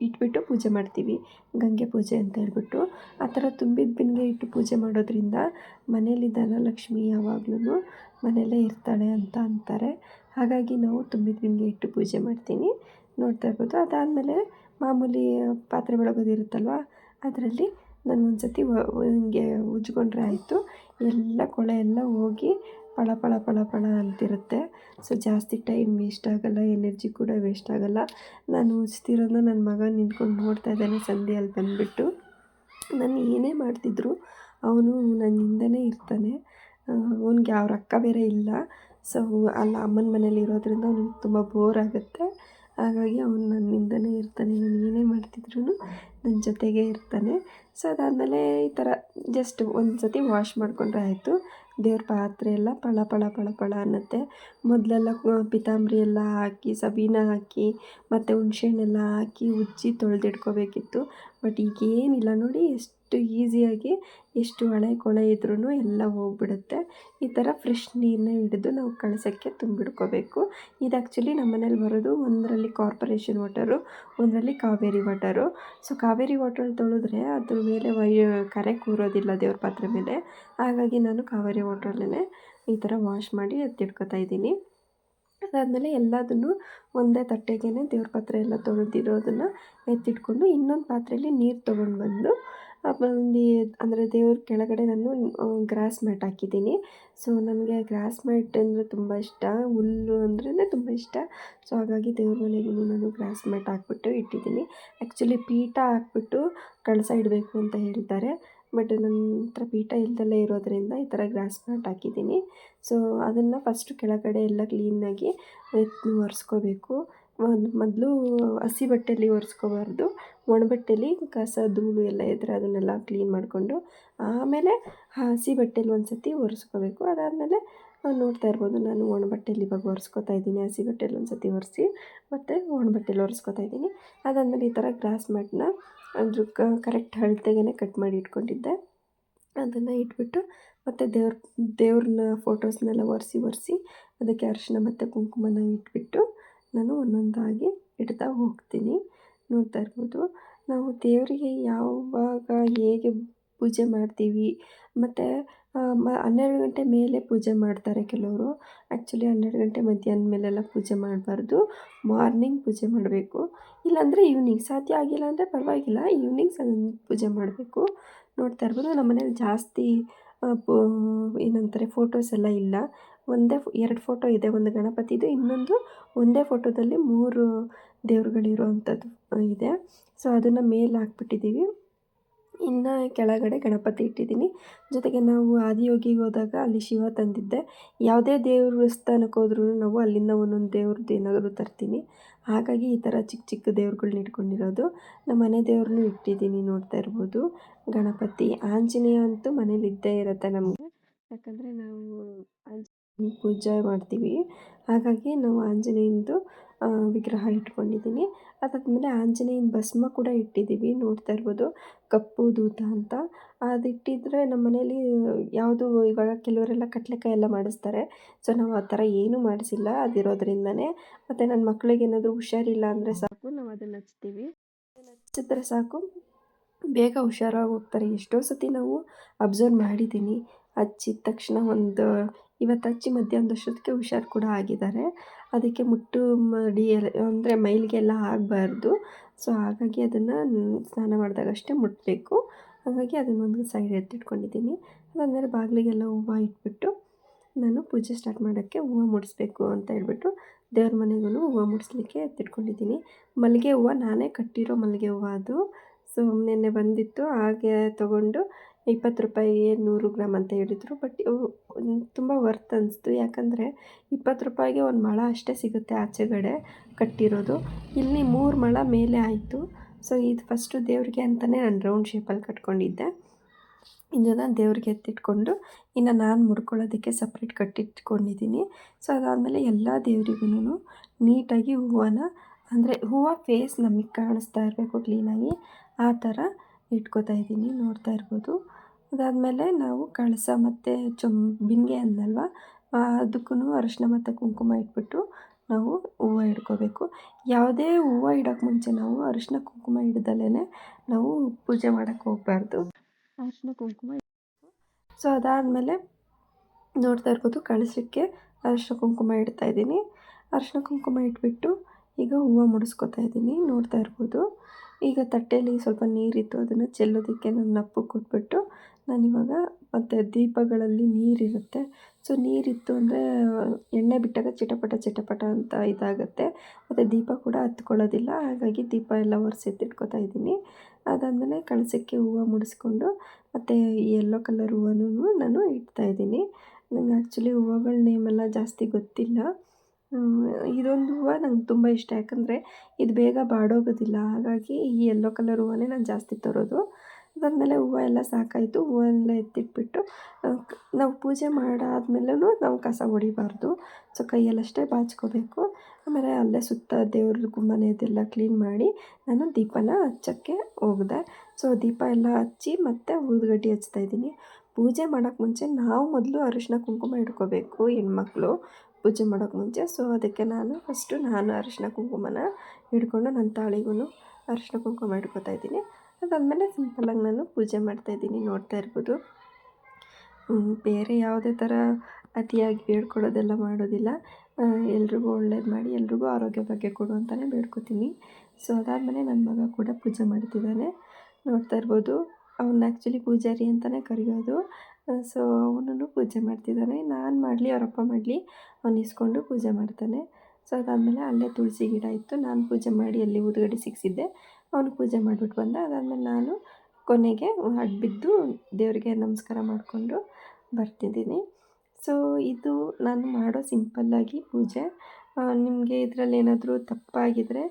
ಇಟ್ಬಿಟ್ಟು ಪೂಜೆ ಮಾಡ್ತೀವಿ. ಗಂಗೆ ಪೂಜೆ ಅಂತ ಹೇಳ್ಬಿಟ್ಟು. ಆ ಥರ ತುಂಬಿದ ಬಿಂದಿಗೆ ಇಟ್ಟು ಪೂಜೆ ಮಾಡೋದ್ರಿಂದ ಮನೇಲಿ ಧನಲಕ್ಷ್ಮಿ ಯಾವಾಗ್ಲೂ ಮನೆಯಲ್ಲೇ ಇರ್ತಾಳೆ ಅಂತ ಅಂತಾರೆ. ಹಾಗಾಗಿ ನಾವು ತುಂಬಿದ ಬಿಂದಿಗೆ ಇಟ್ಟು ಪೂಜೆ ಮಾಡ್ತೀನಿ. ನೋಡ್ತಾ ಇರ್ಬೋದು. ಅದಾದಮೇಲೆ ಮಾಮೂಲಿ ಪಾತ್ರೆ ಬೆಳಗೋದು ಇರುತ್ತಲ್ವ, ಅದರಲ್ಲಿ ನಾನು ಒಂದು ಸತಿ ಹಿಂಗೆ ಉಜ್ಕೊಂಡ್ರೆ ಆಯಿತು. ಎಲ್ಲ ಕೊಳೆ ಎಲ್ಲ ಹೋಗಿ ಪಳ ಪಳ ಪಳ ಪಳ ಅಂತಿರುತ್ತೆ. ಸೊ ಜಾಸ್ತಿ ಟೈಮ್ ವೇಸ್ಟ್ ಆಗೋಲ್ಲ ಎನರ್ಜಿ ಕೂಡ ವೇಸ್ಟ್ ಆಗಲ್ಲ. ನಾನು ಉಜ್ತಿರೋದನ್ನ ನನ್ನ ಮಗ ನಿಂತ್ಕೊಂಡು ನೋಡ್ತಾ ಇದ್ದಾನೆ ಸಂಧಿಯಲ್ಲಿ ಬಂದುಬಿಟ್ಟು. ನಾನು ಏನೇ ಮಾಡ್ತಿದ್ರು ಅವನು ನನ್ನ ಹಿಂದೆನೇ ಇರ್ತಾನೆ ಅವನಿಗೆ ಅವ್ರ ಅಕ್ಕ ಬೇರೆ ಇಲ್ಲ. ಸೊ ಅಲ್ಲ, ಅಮ್ಮನ ಮನೇಲಿ ಇರೋದ್ರಿಂದ ಅವ್ನಿಗೆ ತುಂಬ ಬೋರ್ ಆಗುತ್ತೆ. ಹಾಗಾಗಿ ಅವನು ನನ್ನಿಂದನೇ ಇರ್ತಾನೆ. ನಾನು ಏನೇ ಮಾಡ್ತಿದ್ರು ನನ್ನ ಜೊತೆಗೇ ಇರ್ತಾನೆ. ಸೊ ಅದಾದಮೇಲೆ ಈ ಥರ ಜಸ್ಟ್ ಒಂದು ಸತಿ ವಾಶ್ ಮಾಡಿಕೊಂಡ್ರೆ ಆಯಿತು. ದೇವ್ರ ಪಾತ್ರೆ ಎಲ್ಲ ಪಳ ಪಳ ಪಳ ಪಳ ಅನ್ನುತ್ತೆ. ಮೊದಲೆಲ್ಲ ಪಿತಾಂಬರಿ ಎಲ್ಲ ಹಾಕಿ, ಸಬೀನ ಹಾಕಿ, ಮತ್ತು ಹುಣ್ಸೆಹಣ್ಣೆಲ್ಲ ಹಾಕಿ ಉಜ್ಜಿ ತೊಳೆದಿಟ್ಕೋಬೇಕಿತ್ತು. ಬಟ್ ಈಗೇನಿಲ್ಲ ನೋಡಿ, ಎಷ್ಟು ಈಸಿಯಾಗಿ ಎಷ್ಟು ಹಳೆ ಕೊಳೆ ಇದ್ರೂ ಎಲ್ಲ ಹೋಗ್ಬಿಡುತ್ತೆ. ಈ ಥರ ಫ್ರೆಶ್ ನೀರನ್ನ ಹಿಡಿದು ನಾವು ಕಳಸಕ್ಕೆ ತುಂಬಿಡ್ಕೋಬೇಕು. ಇದು ಆ್ಯಕ್ಚುಲಿ ನಮ್ಮ ಮನೇಲಿ ಬರೋದು ಒಂದರಲ್ಲಿ ಕಾರ್ಪೊರೇಷನ್ ವಾಟರು, ಒಂದರಲ್ಲಿ Kaveri water. So, Kaveri water ತೊಳೆದ್ರೆ ಅದ್ರ ಮೇಲೆ ವೈ, ಕರೆ ಕೂರೋದಿಲ್ಲ ದೇವ್ರ ಪಾತ್ರೆ ಮೇಲೆ. ಹಾಗಾಗಿ ನಾನು ಕಾವೇರಿ ವಾಟ್ರಲ್ಲೇ ಈ ಥರ ವಾಶ್ ಮಾಡಿ ಎತ್ತಿಟ್ಕೊತಾ ಇದ್ದೀನಿ. ಅದಾದಮೇಲೆ ಎಲ್ಲದನ್ನು ಒಂದೇ ತಟ್ಟೆಗೇ ದೇವ್ರ ಪಾತ್ರೆ ಎಲ್ಲ ತೊಳೆದಿರೋದನ್ನು ಎತ್ತಿಟ್ಕೊಂಡು ಇನ್ನೊಂದು ಪಾತ್ರೆಯಲ್ಲಿ ನೀರು ತೊಗೊಂಡು ಬಂದು ಬಂದು ಅಂದರೆ ದೇವ್ರ ಕೆಳಗಡೆ ನಾನು ಗ್ರಾಸ್ ಮ್ಯಾಟ್ ಹಾಕಿದ್ದೀನಿ. ಸೊ ನನಗೆ ಗ್ರಾಸ್ ಮ್ಯಾಟ್ ಅಂದರೆ ತುಂಬ ಇಷ್ಟ, ಹುಲ್ಲು ಅಂದ್ರೇ ತುಂಬ ಇಷ್ಟ. ಸೊ ಹಾಗಾಗಿ ದೇವ್ರ ಮನೆಗೂ ನಾನು ಗ್ರಾಸ್ ಮ್ಯಾಟ್ ಹಾಕ್ಬಿಟ್ಟು ಇಟ್ಟಿದ್ದೀನಿ. ಆ್ಯಕ್ಚುಲಿ ಪೀಠ ಹಾಕ್ಬಿಟ್ಟು ಕಳಸ ಇಡಬೇಕು ಅಂತ ಹೇಳ್ತಾರೆ. ಬಟ್ ನನ್ನ ಹತ್ರ ಪೀಠ ಇಲ್ದಲೇ ಇರೋದರಿಂದ ಈ ಥರ ಗ್ರಾಸ್ ಮ್ಯಾಟ್ ಹಾಕಿದ್ದೀನಿ. ಸೊ ಅದನ್ನು ಫಸ್ಟು ಕೆಳಗಡೆ ಎಲ್ಲ ಕ್ಲೀನಾಗಿ ಒರೆಸ್ಕೋಬೇಕು. ಮೊದಲು ಹಸಿ ಬಟ್ಟೆಯಲ್ಲಿ ಒರೆಸ್ಕೋಬಾರ್ದು. ಒಣ ಬಟ್ಟೆಯಲ್ಲಿ ಕಸ, ಧೂಳು ಎಲ್ಲ ಇದ್ದರೆ ಅದನ್ನೆಲ್ಲ ಕ್ಲೀನ್ ಮಾಡಿಕೊಂಡು ಆಮೇಲೆ ಹಸಿ ಬಟ್ಟೆಯಲ್ಲಿ ಒಂದು ಸತಿ ಒರೆಸ್ಕೋಬೇಕು. ಅದಾದಮೇಲೆ ನೋಡ್ತಾ ಇರ್ಬೋದು, ನಾನು ಒಣ ಬಟ್ಟೆಲಿ ಇವಾಗ ಒರೆಸ್ಕೋತಾ ಇದ್ದೀನಿ. ಹಸಿ ಬಟ್ಟೆಲಿ ಒಂದು ಸತಿ ಒರೆಸಿ ಮತ್ತು ಒಣ ಒರೆಸ್ಕೋತಾ ಇದ್ದೀನಿ. ಅದಾದಮೇಲೆ ಈ ಥರ ಗ್ರಾಸ್ ಮ್ಯಾಟ್ನ ಅದ್ರ ಕರೆಕ್ಟ್ ಅಳತೆಗೆ ಕಟ್ ಮಾಡಿ ಇಟ್ಕೊಂಡಿದ್ದೆ. ಅದನ್ನು ಇಟ್ಬಿಟ್ಟು ಮತ್ತು ದೇವ್ರ ದೇವ್ರನ್ನ ಫೋಟೋಸ್ನೆಲ್ಲ ಒರೆಸಿ ಒರೆಸಿ ಅದಕ್ಕೆ ಅರಿಶಿನ ಮತ್ತು ಕುಂಕುಮನ ಇಟ್ಬಿಟ್ಟು ನಾನು ಒಂದೊಂದಾಗಿ ಇಡ್ತಾ ಹೋಗ್ತೀನಿ. ನೋಡ್ತಾ ಇರ್ಬೋದು. ನಾವು ದೇವರಿಗೆ ಯಾವಾಗ ಹೇಗೆ ಪೂಜೆ ಮಾಡ್ತೀವಿ, ಮತ್ತು ಮ, ಹನ್ನೆರಡು ಗಂಟೆ ಮೇಲೆ ಪೂಜೆ ಮಾಡ್ತಾರೆ ಕೆಲವರು. ಆ್ಯಕ್ಚುಲಿ ಹನ್ನೆರಡು ಗಂಟೆ ಮಧ್ಯಾಹ್ನ ಮೇಲೆಲ್ಲ ಪೂಜೆ ಮಾಡಬಾರ್ದು. ಮಾರ್ನಿಂಗ್ ಪೂಜೆ ಮಾಡಬೇಕು. ಇಲ್ಲಾಂದರೆ ಈವ್ನಿಂಗ್ ಸಾಧ್ಯ ಆಗಿಲ್ಲ ಅಂದರೆ ಪರವಾಗಿಲ್ಲ. ಈವ್ನಿಂಗ್ ಪೂಜೆ ಮಾಡಬೇಕು. ನೋಡ್ತಾ ಇರ್ಬೋದು. ನಮ್ಮ ಮನೇಲಿ ಜಾಸ್ತಿ ಏನಂತಾರೆ ಫೋಟೋಸ್ ಎಲ್ಲ ಇಲ್ಲ. ಒಂದೇ ಎರಡು ಫೋಟೋ ಇದೆ. ಒಂದು ಗಣಪತಿದು, ಇನ್ನೊಂದು ಒಂದೇ ಫೋಟೋದಲ್ಲಿ ಮೂರು ದೇವ್ರುಗಳಿರುವಂಥದ್ದು ಇದೆ. ಸೊ ಅದನ್ನು ಮೇಲೆ ಹಾಕ್ಬಿಟ್ಟಿದ್ದೀವಿ. ಇನ್ನು ಕೆಳಗಡೆ ಗಣಪತಿ ಇಟ್ಟಿದ್ದೀನಿ. ಜೊತೆಗೆ ನಾವು ಆದಿಯೋಗಿಗೆ ಹೋದಾಗ ಅಲ್ಲಿ ಶಿವ ತಂದಿದ್ದೆ. ಯಾವುದೇ ದೇವಸ್ಥಾನಕ್ಕೆ ಹೋದ್ರೂ ನಾವು ಅಲ್ಲಿಂದ ಒಂದೊಂದು ದೇವ್ರದ್ದು ಏನಾದರೂ ತರ್ತೀನಿ. ಹಾಗಾಗಿ ಈ ಥರ ಚಿಕ್ಕ ಚಿಕ್ಕ ದೇವ್ರುಗಳ್ನ ಇಟ್ಕೊಂಡಿರೋದು. ನಮ್ಮ ಮನೆ ದೇವ್ರನ್ನೂ ಇಟ್ಟಿದ್ದೀನಿ ನೋಡ್ತಾ ಇರ್ಬೋದು. ಗಣಪತಿ ಆಂಜನೇಯ ಅಂತೂ ಮನೇಲಿ ಇದ್ದೇ ಇರುತ್ತೆ ನಮಗೆ. ಯಾಕಂದರೆ ನಾವು ಆಂಜನೇಯ ಪೂಜೆ ಮಾಡ್ತೀವಿ. ಹಾಗಾಗಿ ನಾವು ಆಂಜನೇಯಂದು ವಿಗ್ರಹ ಇಟ್ಕೊಂಡಿದ್ದೀನಿ. ಅದಾದಮೇಲೆ ಆಂಜನೇಯನ ಭಸ್ಮ ಕೂಡ ಇಟ್ಟಿದ್ದೀವಿ. ನೋಡ್ತಾ ಇರ್ಬೋದು. ಕಪ್ಪು, ದೂತ ಅಂತ. ಅದು ಇಟ್ಟಿದ್ರೆ ನಮ್ಮ ಮನೇಲಿ ಯಾವುದು ಇವಾಗ ಕೆಲವರೆಲ್ಲ ಕಟ್ಲೆಕಾಯಿ ಎಲ್ಲ ಮಾಡಿಸ್ತಾರೆ. ಸೊ, ನಾವು ಆ ಥರ ಏನೂ ಮಾಡಿಸಿಲ್ಲ. ಅದಿರೋದ್ರಿಂದನೇ. ಮತ್ತು ನನ್ನ ಮಕ್ಳಿಗೆ ಏನಾದರೂ ಹುಷಾರಿಲ್ಲ ಅಂದರೆ ಸಾಕು. ನಾವು ಅದನ್ನು ಹಚ್ತೀವಿ. ಹಚ್ಚಿದ್ರೆ ಸಾಕು. ಬೇಗ ಹುಷಾರಾಗಿ ಹೋಗ್ತಾರೆ. ಎಷ್ಟೋ ಸತಿ ನಾವು ಅಬ್ಸರ್ವ್ ಮಾಡಿದ್ದೀನಿ ಹಚ್ಚಿದ ತಕ್ಷಣ ಒಂದು ಇವತ್ತು ಹಚ್ಚಿ ಮಧ್ಯಾಹ್ನದಷ್ಟೊತ್ತಿಗೆ ಹುಷಾರು ಕೂಡ ಆಗಿದ್ದಾರೆ. ಅದಕ್ಕೆ ಮುಟ್ಟು ಮಡಿ ಅಂದರೆ ಮೈಲಿಗೆಲ್ಲ ಆಗಬಾರ್ದು. ಸೊ ಹಾಗಾಗಿ ಅದನ್ನು ಸ್ನಾನ ಮಾಡಿದಾಗಷ್ಟೇ ಮುಟ್ಟಬೇಕು ಹಾಗಾಗಿ ಅದನ್ನೊಂದು ಸೈಡ್ ಎತ್ತಿಟ್ಕೊಂಡಿದ್ದೀನಿ. ಅದಾದಮೇಲೆ ಬಾಗಿಲಿಗೆಲ್ಲ ಹೂವು ಇಟ್ಬಿಟ್ಟು ನಾನು ಪೂಜೆ ಸ್ಟಾರ್ಟ್ ಮಾಡೋಕ್ಕೆ ಹೂವು ಮುಡಿಸ್ಬೇಕು ಅಂತ ಹೇಳ್ಬಿಟ್ಟು ದೇವ್ರ ಮನೆಗೂ ಹೂವು ಮುಡಿಸ್ಲಿಕ್ಕೆ ಎತ್ತಿಟ್ಕೊಂಡಿದ್ದೀನಿ. ಮಲ್ಲಿಗೆ ಹೂವು ನಾನೇ ಕಟ್ಟಿರೋ ಮಲ್ಲಿಗೆ ಹೂವು ಅದು. ಸೊ ನಿನ್ನೆ ಬಂದಿತ್ತು, ಹಾಗೆ ತೊಗೊಂಡು ಇಪ್ಪತ್ತು ರೂಪಾಯಿಗೆ ನೂರು ಗ್ರಾಮ್ ಅಂತ ಹೇಳಿದರು. ಬಟ್ ತುಂಬ ವರ್ತ್ ಅನ್ನಿಸ್ತು ಯಾಕಂದರೆ ಇಪ್ಪತ್ತು ರೂಪಾಯಿಗೆ ಒಂದು ಮಳ ಅಷ್ಟೇ ಸಿಗುತ್ತೆ ಆಚೆಗಡೆ ಕಟ್ಟಿರೋದು. ಇಲ್ಲಿ ಮೂರು ಮಳ ಮೇಲೆ ಆಯಿತು. ಸೊ ಇದು ಫಸ್ಟು ದೇವರಿಗೆ ಅಂತಲೇ ನಾನು ರೌಂಡ್ ಶೇಪಲ್ಲಿ ಕಟ್ಕೊಂಡಿದ್ದೆ. ಇದನ್ನು ದೇವ್ರಿಗೆ ಎತ್ತಿಟ್ಕೊಂಡು ಇನ್ನು ನಾನು ಮುಡ್ಕೊಳ್ಳೋದಕ್ಕೆ ಸಪ್ರೇಟ್ ಕಟ್ಟಿಟ್ಕೊಂಡಿದ್ದೀನಿ. ಸೊ ಅದಾದಮೇಲೆ ಎಲ್ಲ ದೇವ್ರಿಗೂ ನೀಟಾಗಿ ಹೂವನ್ನ ಅಂದರೆ ಹೂವು ಫೇಸ್ ನಮಗೆ ಕಾಣಿಸ್ತಾ ಇರಬೇಕು ಕ್ಲೀನಾಗಿ ಆ ಥರ ಇಟ್ಕೋತಾ ಇದ್ದೀನಿ, ನೋಡ್ತಾ ಇರ್ಬೋದು. ಅದಾದಮೇಲೆ ನಾವು ಕಳಸ ಮತ್ತು ಚೊಂ ಬಿಂದಿಗೆ ಅಂದಲ್ವ ಅದಕ್ಕೂ ಅರಿಶಿನ ಮತ್ತು ಕುಂಕುಮ ಇಟ್ಬಿಟ್ಟು ನಾವು ಹೂವು ಇಡ್ಕೋಬೇಕು. ಯಾವುದೇ ಹೂವು ಇಡೋಕ್ಕೆ ಮುಂಚೆ ನಾವು ಅರಿಶಿನ ಕುಂಕುಮ ಇಡ್ದಲೇ ನಾವು ಪೂಜೆ ಮಾಡೋಕ್ಕೆ ಹೋಗಬಾರ್ದು. ಅರಿಶಿನ ಕುಂಕುಮ ಸೊ ಅದಾದಮೇಲೆ ನೋಡ್ತಾ ಇರ್ಬೋದು ಕಳಸಕ್ಕೆ ಅರಿಶಿನ ಕುಂಕುಮ ಇಡ್ತಾ ಇದ್ದೀನಿ. ಅರಿಶಿನ ಕುಂಕುಮ ಇಟ್ಬಿಟ್ಟು ಈಗ ಹೂವು ಮುಡಿಸ್ಕೊತಾ ಇದ್ದೀನಿ. ನೋಡ್ತಾ ಇರ್ಬೋದು. ಈಗ ತಟ್ಟೆಯಲ್ಲಿ ಸ್ವಲ್ಪ ನೀರಿತ್ತು, ಅದನ್ನು ಚೆಲ್ಲೋದಕ್ಕೆ ನನ್ನ ನಪ್ಪು ಕೊಟ್ಬಿಟ್ಟು ನಾನಿವಾಗ ಮತ್ತು ದೀಪಗಳಲ್ಲಿ ನೀರಿರುತ್ತೆ. ಸೊ ನೀರಿತ್ತು ಅಂದರೆ ಎಣ್ಣೆ ಬಿಟ್ಟಾಗ ಚಿಟಪಟ ಚಿಟಪಟ ಅಂತ ಇದಾಗುತ್ತೆ. ಮತ್ತು ದೀಪ ಕೂಡ ಹತ್ಕೊಳ್ಳೋದಿಲ್ಲ, ಹಾಗಾಗಿ ದೀಪ ಎಲ್ಲ ಒರೆಸಿ ಇದ್ದೀನಿ. ಅದಾದಮೇಲೆ ಕಳಸಕ್ಕೆ ಹೂವು ಮುಡಿಸ್ಕೊಂಡು ಮತ್ತು ಯೆಲ್ಲೋ ಕಲರ್ ಹೂವನೂ ನಾನು ಇಡ್ತಾಯಿದ್ದೀನಿ ನಂಗೆ ಆ್ಯಕ್ಚುಲಿ ಹೂವುಗಳ ನೇಮೆಲ್ಲ ಜಾಸ್ತಿ ಗೊತ್ತಿಲ್ಲ. ಇದೊಂದು ಹೂವು ನಂಗೆ ತುಂಬ ಇಷ್ಟ. ಯಾಕಂದರೆ ಇದು ಬೇಗ ಬಾಡೋಗೋದಿಲ್ಲ. ಹಾಗಾಗಿ ಈ ಯೆಲ್ಲೋ ಕಲರ್ ಹೂವನ್ನೇ ನಾನು ಜಾಸ್ತಿ ತರೋದು. ಅದಾದಮೇಲೆ ಹೂವು ಎಲ್ಲ ಸಾಕಾಯಿತು. ಹೂವೆಲ್ಲ ಎತ್ತಿಟ್ಬಿಟ್ಟು ನಾವು ಪೂಜೆ ಮಾಡಾದ್ಮೇಲೂ ನಾವು ಕಸ ಹೊಡಿಬಾರ್ದು. ಸೊ, ಕೈಯಲ್ಲಷ್ಟೇ ಬಾಚ್ಕೋಬೇಕು. ಆಮೇಲೆ ಅಲ್ಲೇ ಸುತ್ತ ದೇವ್ರ ಗುಮ್ಮನೆ ಅದೆಲ್ಲ ಕ್ಲೀನ್ ಮಾಡಿ ನಾನು ದೀಪನ ಹಚ್ಚೋಕ್ಕೆ ಹೋಗ್ದೆ. ಸೊ, ದೀಪ ಎಲ್ಲ ಹಚ್ಚಿ ಮತ್ತು ಊದುಗಡ್ಡಿ ಹಚ್ತಾ ಇದ್ದೀನಿ. ಪೂಜೆ ಮಾಡೋಕ್ಕೆ ಮುಂಚೆ ನಾವು ಮೊದಲು ಅರಿಶಿನ ಕುಂಕುಮ ಇಟ್ಕೋಬೇಕು ಹೆಣ್ಮಕ್ಳು. ಪೂಜೆ ಮಾಡೋಕ್ಕೆ ಮುಂಚೆ. ಸೊ ಅದಕ್ಕೆ ನಾನು ಫಸ್ಟು ನಾನು ಅರಿಶಿನ ಕುಂಕುಮನ ಹಿಡ್ಕೊಂಡು ನನ್ನ ತಾಳಿಗೂ ಅರಿಶಿನ ಕುಂಕುಮ ಇಟ್ಕೋತಾ ಇದ್ದೀನಿ. ಅದಾದಮೇಲೆ ಸಿಂಪಲ್ಲಾಗಿ ನಾನು ಪೂಜೆ ಮಾಡ್ತಾ ಇದ್ದೀನಿ, ನೋಡ್ತಾ ಇರ್ಬೋದು. ಬೇರೆ ಯಾವುದೇ ಥರ ಅತಿಯಾಗಿ ಬೇಡ್ಕೊಳ್ಳೋದೆಲ್ಲ ಮಾಡೋದಿಲ್ಲ. ಎಲ್ರಿಗೂ ಒಳ್ಳೇದು ಮಾಡಿ, ಎಲ್ರಿಗೂ ಆರೋಗ್ಯ ಬಗ್ಗೆ ಕೊಡು ಅಂತಲೇ ಬೇಡ್ಕೊತೀನಿ. ಸೊ ಅದಾದಮೇಲೆ ನನ್ನ ಮಗ ಕೂಡ ಪೂಜೆ ಮಾಡ್ತಿದ್ದಾನೆ. ನೋಡ್ತಾ ಇರ್ಬೋದು. ಅವನ್ನ ಆ್ಯಕ್ಚುಲಿ ಪೂಜಾರಿ ಅಂತಲೇ ಕರೆಯೋದು. ಸೊ ಅವನು ಪೂಜೆ ಮಾಡ್ತಿದ್ದಾನೆ. ನಾನು ಮಾಡಲಿ, ಅವರಪ್ಪ ಮಾಡಲಿ, ಅವನು ಇಸ್ಕೊಂಡು ಪೂಜೆ ಮಾಡ್ತಾನೆ. ಸೊ ಅದಾದಮೇಲೆ ಅಲ್ಲೇ ತುಳಸಿ ಗಿಡ ಇತ್ತು. ನಾನು ಪೂಜೆ ಮಾಡಿ ಅಲ್ಲಿ ಉದ್ಗಡೆ ಸಿಕ್ಕಿಸಿದ್ದೆ ಅವನು ಪೂಜೆ ಮಾಡಿಬಿಟ್ಟು ಬಂದ. ಅದಾದಮೇಲೆ ನಾನು ಕೊನೆಗೆ ಬಿದ್ದು ದೇವರಿಗೆ ನಮಸ್ಕಾರ ಮಾಡಿಕೊಂಡು ಬರ್ತಿದ್ದೀನಿ. ಸೊ ಇದು ನಾನು ಮಾಡೋ ಸಿಂಪಲ್ಲಾಗಿ ಪೂಜೆ. ನಿಮಗೆ ಇದರಲ್ಲಿ ಏನಾದರೂ ತಪ್ಪಾಗಿದ್ದರೆ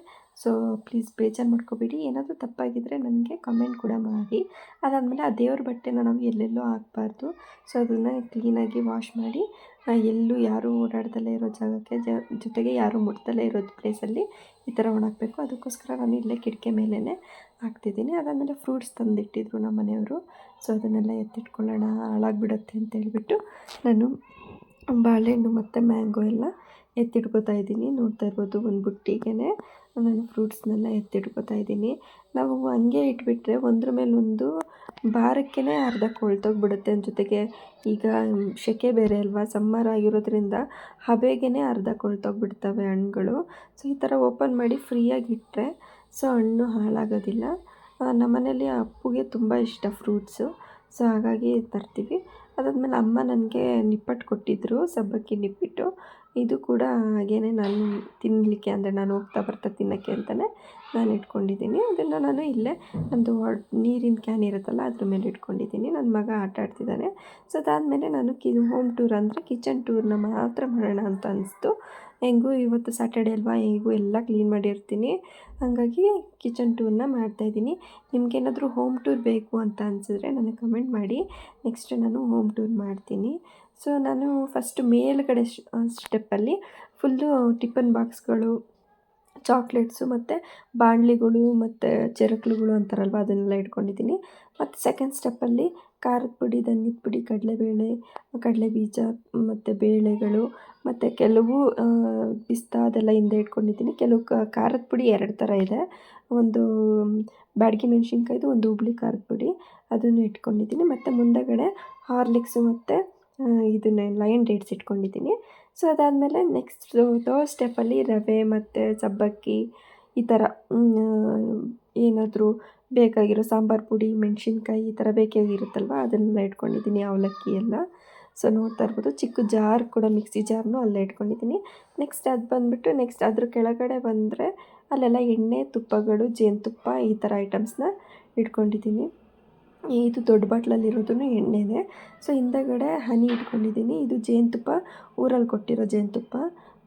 ಸೊ ಪ್ಲೀಸ್ ಬೇಜಾರು ಮಾಡ್ಕೋಬೇಡಿ. ಏನಾದರೂ ತಪ್ಪಾಗಿದ್ದರೆ ನನಗೆ ಕಮೆಂಟ್ ಕೂಡ ಮಾಡಿ. ಅದಾದಮೇಲೆ ಆ ದೇವ್ರ ಬಟ್ಟೆನ ನಾವು ಎಲ್ಲೆಲ್ಲೋ ಹಾಕ್ಬಾರ್ದು. ಸೊ ಅದನ್ನು ಕ್ಲೀನಾಗಿ ವಾಶ್ ಮಾಡಿ ಎಲ್ಲೂ ಯಾರೂ ಓಡಾಡ್ದಲೇ ಇರೋ ಜಾಗಕ್ಕೆ ಜೊತೆಗೆ ಯಾರೂ ಮುಟ್ದಲೇ ಇರೋದು ಪ್ಲೇಸಲ್ಲಿ ಈ ಥರ ಒಣಗಬೇಕು. ಅದಕ್ಕೋಸ್ಕರ ನಾನು ಇಲ್ಲೇ ಕಿಟಕಿ ಮೇಲೇ ಹಾಕ್ತಿದ್ದೀನಿ. ಅದಾದಮೇಲೆ ಫ್ರೂಟ್ಸ್ ತಂದಿಟ್ಟಿದ್ರು ನಮ್ಮ ಮನೆಯವರು. ಸೊ ಅದನ್ನೆಲ್ಲ ಎತ್ತಿಟ್ಕೊಳ್ಳೋಣ, ಹಾಳಾಗ್ಬಿಡತ್ತೆ ಅಂತ ಹೇಳಿಬಿಟ್ಟು ನಾನು ಬಾಳೆಹಣ್ಣು ಮತ್ತು ಮ್ಯಾಂಗೋ ಎಲ್ಲ ಎತ್ತಿಟ್ಕೋತಾ ಇದ್ದೀನಿ. ನೋಡ್ತಾ ಇರ್ಬೋದು ಒಂದು ಬುಟ್ಟಿಗೆ ನಾನು ಫ್ರೂಟ್ಸ್ನೆಲ್ಲ ಎತ್ತಿಟ್ಕೋತಾ ಇದ್ದೀನಿ. ನಾವು ಹಂಗೆ ಇಟ್ಬಿಟ್ರೆ ಒಂದ್ರ ಮೇಲೆ ಒಂದು ಬಾರಕ್ಕೇ ಅರ್ಧ ಕೊಳ್ತೋಗ್ಬಿಡುತ್ತೆ ಜೊತೆಗೆ. ಈಗ ಸೆಕೆ ಬೇರೆ ಅಲ್ವಾ? ಸಮ್ಮರ್ ಆಗಿರೋದ್ರಿಂದ ಹಬೆಗೇ ಅರ್ಧ ಕೊಳ್ತೋಗ್ಬಿಡ್ತವೆ ಹಣ್ಣುಗಳು. ಸೊ ಈ ಥರ ಓಪನ್ ಮಾಡಿ ಫ್ರೀಯಾಗಿ ಇಟ್ಟರೆ ಸೊ ಹಣ್ಣು ಹಾಳಾಗೋದಿಲ್ಲ. ನಮ್ಮ ಮನೇಲಿ ಅಪ್ಪುಗೆ ತುಂಬ ಇಷ್ಟ ಫ್ರೂಟ್ಸು ಸೊ ಹಾಗಾಗಿ ತರ್ತೀವಿ. ಅದಾದಮೇಲೆ ಅಮ್ಮ ನನಗೆ ನಿಪ್ಪಟ್ಟು ಕೊಟ್ಟಿದ್ದರು ಸಬ್ಬಕ್ಕಿ ನಿಪ್ಪಿಟ್ಟು. ಇದು ಕೂಡ ಹಾಗೇನೆ ನಾನು ತಿನ್ನಲಿಕ್ಕೆ ಅಂದರೆ ನಾನು ಹೋಗ್ತಾ ಬರ್ತಾ ತಿನ್ನೋಕ್ಕೆ ಅಂತಲೇ ನಾನು ಇಟ್ಕೊಂಡಿದ್ದೀನಿ. ಅದನ್ನು ನಾನು ಇಲ್ಲೇ ನಮ್ಮದು ನೀರಿನ ಕ್ಯಾನ್ ಇರುತ್ತಲ್ಲ ಅದ್ರ ಮೇಲೆ ಇಟ್ಕೊಂಡಿದ್ದೀನಿ. ನನ್ನ ಮಗ ಆಟ ಆಡ್ತಿದ್ದಾನೆ. ಸೊ ಅದಾದಮೇಲೆ ನಾನು ಕಿ ಹೋಮ್ ಟೂರ್ ಅಂದರೆ ಕಿಚನ್ ಟೂರ್ನ ಮಾತ್ರ ಮಾಡೋಣ ಅಂತ ಅನಿಸ್ತು. ಹೆಂಗೂ ಇವತ್ತು ಸ್ಯಾಟರ್ಡೇ ಅಲ್ವಾ? ಹೇಗೂ ಎಲ್ಲ ಕ್ಲೀನ್ ಮಾಡಿರ್ತೀನಿ. ಹಾಗಾಗಿ ಕಿಚನ್ ಟೂರ್ನ ಮಾಡ್ತಾಯಿದ್ದೀನಿ ನಿಮಗೇನಾದರೂ ಹೋಮ್ ಟೂರ್ ಬೇಕು ಅಂತ ಅನಿಸಿದ್ರೆ ನನಗೆ ಕಮೆಂಟ್ ಮಾಡಿ. ನೆಕ್ಸ್ಟ್ ನಾನು ಹೋಮ್ ಟೂರ್ ಮಾಡ್ತೀನಿ. ಸೊ ನಾನು ಫಸ್ಟ್ ಮೇಲುಗಡೆ ಸ್ಟೆಪ್ಪಲ್ಲಿ ಫುಲ್ಲು ಟಿಫನ್ ಬಾಕ್ಸ್ಗಳು ಚಾಕ್ಲೇಟ್ಸು ಮತ್ತು ಬಾಣಲಿಗಳು ಮತ್ತು ಚೆರಕ್ಲುಗಳು ಅಂತಾರಲ್ವ? ಅದನ್ನೆಲ್ಲ ಇಟ್ಕೊಂಡಿದ್ದೀನಿ. ಮತ್ತು ಸೆಕೆಂಡ್ ಸ್ಟೆಪ್ಪಲ್ಲಿ ಖಾರದ ಪುಡಿ, ಧನ್ಯದ ಪುಡಿ, ಕಡಲೆಬೇಳೆ ಕಡಲೆ ಬೀಜ ಮತ್ತು ಬೇಳೆಗಳು ಮತ್ತು ಕೆಲವು ಪಿಸ್ತಾ ಅದೆಲ್ಲ ಹಿಂದೆ ಇಟ್ಕೊಂಡಿದ್ದೀನಿ. ಕೆಲವು ಖಾರದ ಪುಡಿ ಎರಡು ಥರ ಇದೆ. ಒಂದು ಬ್ಯಾಡಗಿ ಮೆಣಸಿನ್ಕಾಯ್ದು, ಒಂದು ಹುಬ್ಳಿ ಖಾರದ ಪುಡಿ ಅದನ್ನು ಇಟ್ಕೊಂಡಿದ್ದೀನಿ. ಮತ್ತು ಮುಂದಗಡೆ ಹಾರ್ಲಿಕ್ಸು ಮತ್ತು ಇದನ್ನು ಲಯನ್ ಡೇಟ್ಸ್ ಇಟ್ಕೊಂಡಿದ್ದೀನಿ. ಸೊ ಅದಾದಮೇಲೆ ನೆಕ್ಸ್ಟ್ ಥರ್ಡ್ ಸ್ಟೆಪ್ಪಲ್ಲಿ ರವೆ ಮತ್ತು ಸಬ್ಬಕ್ಕಿ ಈ ಥರ ಏನಾದರೂ ಬೇಕಾಗಿರೋ ಸಾಂಬಾರು ಪುಡಿ, ಮೆಣಸಿನ್ಕಾಯಿ ಈ ಥರ ಬೇಕಾಗಿರುತ್ತಲ್ವ ಅದನ್ನೆಲ್ಲ ಇಟ್ಕೊಂಡಿದ್ದೀನಿ ಅವಲಕ್ಕಿ ಎಲ್ಲ ಸೊ ನೋಡ್ತಾ ಇರ್ಬೋದು. ಚಿಕ್ಕ ಜಾರ್ ಕೂಡ ಮಿಕ್ಸಿ ಜಾರ್ನು ಅಲ್ಲೇ ಇಟ್ಕೊಂಡಿದ್ದೀನಿ. ನೆಕ್ಸ್ಟ್ ಅದು ಬಂದುಬಿಟ್ಟು ನೆಕ್ಸ್ಟ್ ಅದ್ರ ಕೆಳಗಡೆ ಬಂದರೆ ಅಲ್ಲೆಲ್ಲ ಎಣ್ಣೆ, ತುಪ್ಪಗಳು, ಜೇನುತುಪ್ಪ ಈ ಥರ ಐಟಮ್ಸ್ನ ಇಟ್ಕೊಂಡಿದ್ದೀನಿ. ಇದು ದೊಡ್ಡ ಬಾಟ್ಲಲ್ಲಿರೋದು ಎಣ್ಣೆನೇ. ಸೊ ಹಿಂದಗಡೆ ಹನಿ ಇಟ್ಕೊಂಡಿದ್ದೀನಿ. ಇದು ಜೇನುತುಪ್ಪ, ಊರಲ್ಲಿ ಕೊಟ್ಟಿರೋ ಜೇನುತುಪ್ಪ.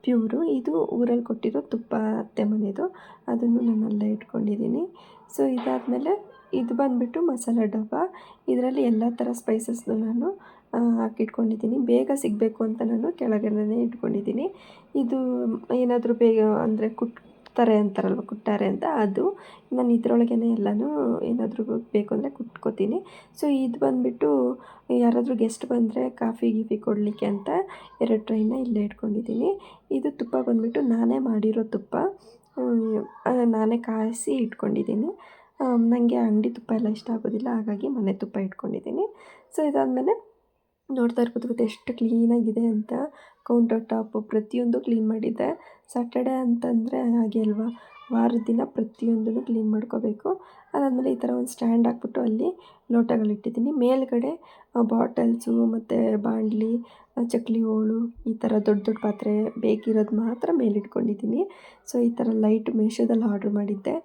ಪ್ಯೂರು, ಇದು ಊರಲ್ಲಿ ಕೊಟ್ಟಿರೋ ತುಪ್ಪ ಅತ್ತೆ ಮನೆಯದು ಅದನ್ನು ನಾನು ಅಲ್ಲೇ ಇಟ್ಕೊಂಡಿದ್ದೀನಿ. ಸೊ ಇದಾದಮೇಲೆ ಇದು ಬಂದುಬಿಟ್ಟು ಮಸಾಲ ಡಬ್ಬ. ಇದರಲ್ಲಿ ಎಲ್ಲ ಥರ ಸ್ಪೈಸಸ್ನು ನಾನು ಹಾಕಿಟ್ಕೊಂಡಿದ್ದೀನಿ. ಬೇಗ ಸಿಗಬೇಕು ಅಂತ ನಾನು ಕೆಳಗಡೆನೇ ಇಟ್ಕೊಂಡಿದ್ದೀನಿ. ಇದು ಏನಾದರೂ ಬೇಗ ಅಂದರೆ ಕುಟ್ ಕುಟ್ತಾರೆ ಅಂತಾರಲ್ವ ಕುಟ್ಟಾರೆ ಅಂತ. ಅದು ನಾನು ಇದರೊಳಗೇ ಎಲ್ಲನೂ ಏನಾದರೂ ಬೇಕು ಅಂದರೆ ಕುಟ್ಕೋತೀನಿ. ಸೊ ಇದು ಬಂದುಬಿಟ್ಟು ಯಾರಾದರೂ ಗೆಸ್ಟ್ ಬಂದರೆ ಕಾಫಿ, ಗೀಫಿ ಕೊಡಲಿಕ್ಕೆ ಅಂತ ಎರಡು ಟ್ರೈನ ಇಲ್ಲೇ ಇಟ್ಕೊಂಡಿದ್ದೀನಿ. ಇದು ತುಪ್ಪ ಬಂದುಬಿಟ್ಟು ನಾನೇ ಮಾಡಿರೋ ತುಪ್ಪ. ನಾನೇ ಕಾಯಿಸಿ ಇಟ್ಕೊಂಡಿದ್ದೀನಿ. ನನಗೆ ಅಂಗಡಿ ತುಪ್ಪ ಎಲ್ಲ ಇಷ್ಟ ಆಗೋದಿಲ್ಲ, ಹಾಗಾಗಿ ಮನೆ ತುಪ್ಪ ಇಟ್ಕೊಂಡಿದ್ದೀನಿ. ಸೊ ಇದಾದಮೇಲೆ ನೋಡ್ತಾ ಇರ್ಬೋದು ಗೊತ್ತಾ ಎಷ್ಟು ಕ್ಲೀನಾಗಿದೆ ಅಂತ. ಕೌಂಟರ್ ಟಾಪು ಪ್ರತಿಯೊಂದು ಕ್ಲೀನ್ ಮಾಡಿದ್ದೆ. ಸ್ಯಾಟರ್ಡೇ ಅಂತಂದರೆ ಹಾಗೆ ಅಲ್ವಾ? ವಾರದ ದಿನ ಪ್ರತಿಯೊಂದನ್ನು ಕ್ಲೀನ್ ಮಾಡ್ಕೋಬೇಕು. ಅದಾದಮೇಲೆ ಈ ಥರ ಒಂದು ಸ್ಟ್ಯಾಂಡ್ ಹಾಕ್ಬಿಟ್ಟು ಅಲ್ಲಿ ಲೋಟಗಳಿಟ್ಟಿದ್ದೀನಿ. ಮೇಲ್ಗಡೆ ಬಾಟಲ್ಸು ಮತ್ತು ಬಾಣಲಿ ಚಕ್ಲಿ ಹೋಳು ಈ ಥರ ದೊಡ್ಡ ದೊಡ್ಡ ಪಾತ್ರೆ ಬೇಕಿರೋದು ಮಾತ್ರ ಮೇಲಿಟ್ಕೊಂಡಿದ್ದೀನಿ. ಸೊ ಈ ಥರ ಲೈಟ್ ಮೀಶೋದಲ್ಲಿ ಆರ್ಡ್ರ್ ಮಾಡಿದ್ದೆ.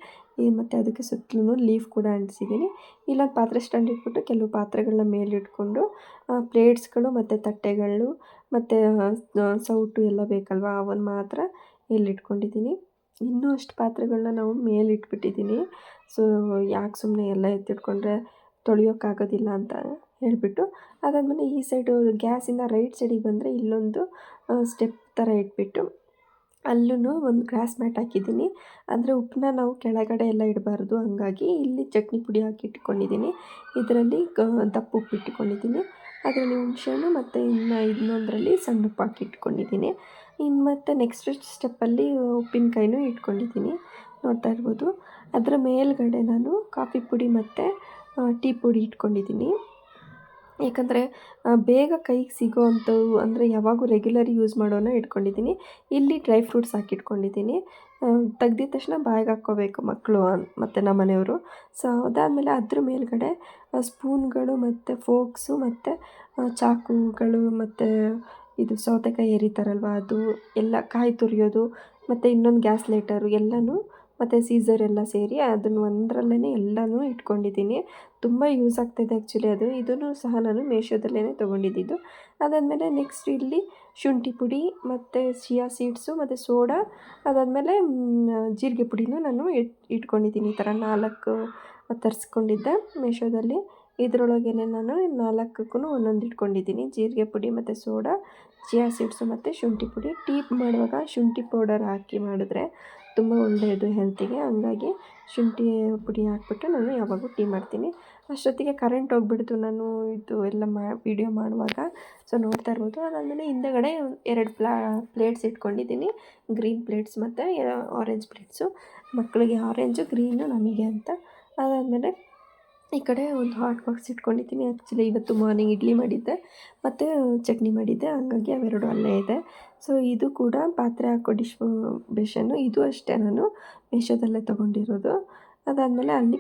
ಮತ್ತು ಅದಕ್ಕೆ ಸುತ್ತಲೂ ಲೀಫ್ ಕೂಡ ಅಂಟಿಸಿದ್ದೀನಿ. ಇಲ್ಲ, ಪಾತ್ರೆ ಸ್ಟ್ಯಾಂಡ್ ಇಟ್ಬಿಟ್ಟು ಕೆಲವು ಪಾತ್ರೆಗಳನ್ನ ಮೇಲಿಟ್ಕೊಂಡು ಪ್ಲೇಟ್ಸ್ಗಳು ಮತ್ತು ತಟ್ಟೆಗಳು ಮತ್ತು ಸೌಟು ಎಲ್ಲ ಬೇಕಲ್ವ ಅವನ್ನು ಮಾತ್ರ ಇಲ್ಲಿಟ್ಕೊಂಡಿದ್ದೀನಿ ಇನ್ನೂ ಅಷ್ಟು ಪಾತ್ರೆಗಳನ್ನ ನಾವು ಮೇಲಿಟ್ಬಿಟ್ಟಿದ್ದೀನಿ. ಸೊ ಯಾಕೆ ಸುಮ್ಮನೆ ಎಲ್ಲ ಎತ್ತಿಟ್ಕೊಂಡ್ರೆ ತೊಳೆಯೋಕ್ಕಾಗೋದಿಲ್ಲ ಅಂತ. ಹೇಳಿಬಿಟ್ಟು ಅದಾದಮೇಲೆ ಈ ಸೈಡು ಗ್ಯಾಸಿಂದ ರೈಟ್ ಸೈಡಿಗೆ ಬಂದರೆ ಇಲ್ಲೊಂದು ಸ್ಟೆಪ್ ಥರ ಇಟ್ಬಿಟ್ಟು ಅಲ್ಲೂ ಒಂದು ಗ್ರಾಸ್ ಮ್ಯಾಟ್ ಹಾಕಿದ್ದೀನಿ. ಅಂದರೆ ಉಪ್ಪನ್ನ ನಾವು ಕೆಳಗಡೆ ಎಲ್ಲ ಇಡಬಾರ್ದು. ಹಂಗಾಗಿ ಇಲ್ಲಿ ಚಟ್ನಿ ಪುಡಿ ಹಾಕಿ ಇಟ್ಕೊಂಡಿದ್ದೀನಿ. ಇದರಲ್ಲಿ ದಪ್ಪ ಉಪ್ಪು ಇಟ್ಕೊಂಡಿದ್ದೀನಿ. ಅದರಲ್ಲಿ ಹುಣಸೆಹಣ್ಣು ಮತ್ತು ಇನ್ನು ಇನ್ನೊಂದರಲ್ಲಿ ಸಣ್ಣ ಉಪ್ಪು ಹಾಕಿ ಇಟ್ಕೊಂಡಿದ್ದೀನಿ. ಇನ್ನು ಮತ್ತು ನೆಕ್ಸ್ಟ್ ಸ್ಟೆಪ್ಪಲ್ಲಿ ಉಪ್ಪಿನಕಾಯಿನೂ ಇಟ್ಕೊಂಡಿದ್ದೀನಿ. ನೋಡ್ತಾ ಇರ್ಬೋದು. ಅದರ ಮೇಲ್ಗಡೆ ನಾನು ಕಾಫಿ ಪುಡಿ ಮತ್ತು ಟೀ ಪುಡಿ ಇಟ್ಕೊಂಡಿದ್ದೀನಿ. ಯಾಕಂದರೆ ಬೇಗ ಕೈಗೆ ಸಿಗೋ ಅಂಥವು ಅಂದರೆ ಯಾವಾಗೂ ರೆಗ್ಯುಲರ್ ಯೂಸ್ ಮಾಡೋನ ಇಟ್ಕೊಂಡಿದ್ದೀನಿ. ಇಲ್ಲಿ ಡ್ರೈ ಫ್ರೂಟ್ಸ್ ಹಾಕಿಟ್ಕೊಂಡಿದ್ದೀನಿ. ತೆಗ್ದಿದ ತಕ್ಷಣ ಬಾಯಿಗೆ ಹಾಕ್ಕೋಬೇಕು ಮಕ್ಕಳು ಮತ್ತು ನಮ್ಮ ಮನೆಯವರು. ಸೊ ಅದಾದಮೇಲೆ ಅದ್ರ ಮೇಲ್ಗಡೆ ಸ್ಪೂನ್ಗಳು ಮತ್ತು ಫೋಕ್ಸು ಮತ್ತು ಚಾಕುಗಳು ಮತ್ತು ಇದು ಸೌತೆಕಾಯಿ ಎರಿತಾರಲ್ವ ಅದು, ಎಲ್ಲ ಕಾಯಿ ತುರಿಯೋದು ಮತ್ತು ಇನ್ನೊಂದು ಗ್ಯಾಸ್ ಲೈಟರು ಎಲ್ಲನೂ ಮತ್ತು ಸೀಸರ್ ಎಲ್ಲ ಸೇರಿ ಅದನ್ನು ಒಂದರಲ್ಲೇ ಎಲ್ಲನೂ ಇಟ್ಕೊಂಡಿದ್ದೀನಿ. ತುಂಬ ಯೂಸ್ ಆಗ್ತಾಯಿದೆ ಆ್ಯಕ್ಚುಲಿ ಅದು. ಇದನ್ನು ಸಹ ನಾನು ಮೇಶೋದಲ್ಲೇ ತೊಗೊಂಡಿದ್ದಿದ್ದು ಅದಾದಮೇಲೆ ನೆಕ್ಸ್ಟ್ ಇಲ್ಲಿ ಶುಂಠಿ ಪುಡಿ ಮತ್ತು ಚಿಯಾ ಸೀಡ್ಸು ಮತ್ತು ಸೋಡಾ ಅದಾದಮೇಲೆ ಜೀರಿಗೆ ಪುಡಿನೂ ನಾನು ಇಟ್, ಇಟ್ಕೊಂಡಿದ್ದೀನಿ ಈ ಥರ ನಾಲ್ಕು ತರಿಸ್ಕೊಂಡಿದ್ದೆ ಮೀಶೋದಲ್ಲಿ ಇದರೊಳಗೇ ನಾನು ನಾಲ್ಕಕ್ಕೂ ಒಂದೊಂದು ಇಟ್ಕೊಂಡಿದ್ದೀನಿ. ಜೀರಿಗೆ ಪುಡಿ ಮತ್ತು ಸೋಡಾ ಚಿಯಾ ಸೀಡ್ಸು ಮತ್ತು ಶುಂಠಿ ಪುಡಿ. ಟೀ ಮಾಡುವಾಗ ಶುಂಠಿ ಪೌಡರ್ ಹಾಕಿ ಮಾಡಿದ್ರೆ ತುಂಬ ಒಳ್ಳೆಯದು ಹೆಲ್ತಿಗೆ, ಹಂಗಾಗಿ ಶುಂಠಿ ಪುಡಿ ಹಾಕ್ಬಿಟ್ಟು ನಾನು ಯಾವಾಗೂ ಟೀ ಮಾಡ್ತೀನಿ. ಅಷ್ಟೊತ್ತಿಗೆ ಕರೆಂಟ್ ಹೋಗ್ಬಿಡ್ತು. ನಾನು ಇದು ಎಲ್ಲ ಮಾ ವೀಡಿಯೋ ಮಾಡುವಾಗ ಸೊ ನೋಡ್ತಾ ಇರ್ಬೋದು. ಅದಾದಮೇಲೆ ಹಿಂದೆಗಡೆ ಎರಡು ಪ್ಲಾ ಪ್ಲೇಟ್ಸ್ ಇಟ್ಕೊಂಡಿದ್ದೀನಿ. ಗ್ರೀನ್ ಪ್ಲೇಟ್ಸ್ ಮತ್ತು ಆರೆಂಜ್ ಪ್ಲೇಟ್ಸು ಮಕ್ಕಳಿಗೆ ಆರೆಂಜು ಗ್ರೀನು ನಮಗೆ ಅಂತ. ಅದಾದಮೇಲೆ ಈ ಕಡೆ ಒಂದು ಹಾಟ್ ಬಾಕ್ಸ್ ಇಟ್ಕೊಂಡಿದ್ದೀನಿ. ಆ್ಯಕ್ಚುಲಿ ಇವತ್ತು ಮಾರ್ನಿಂಗ್ ಇಡ್ಲಿ ಮಾಡಿದ್ದೆ. ಮತ್ತು ಚಟ್ನಿ ಮಾಡಿದ್ದೆ. ಹಂಗಾಗಿ ಅವೆರಡು ಅಲ್ಲೇ ಇದೆ. ಸೊ ಇದು ಕೂಡ ಪಾತ್ರೆ ಹಾಕೋ ಡಿಶ್ ಬೇಷನ್ನು, ಇದು ಅಷ್ಟೇ ನಾನು ಮೀಶೋದಲ್ಲೇ ತೊಗೊಂಡಿರೋದು. ಅದಾದಮೇಲೆ ಅಲ್ಲಿ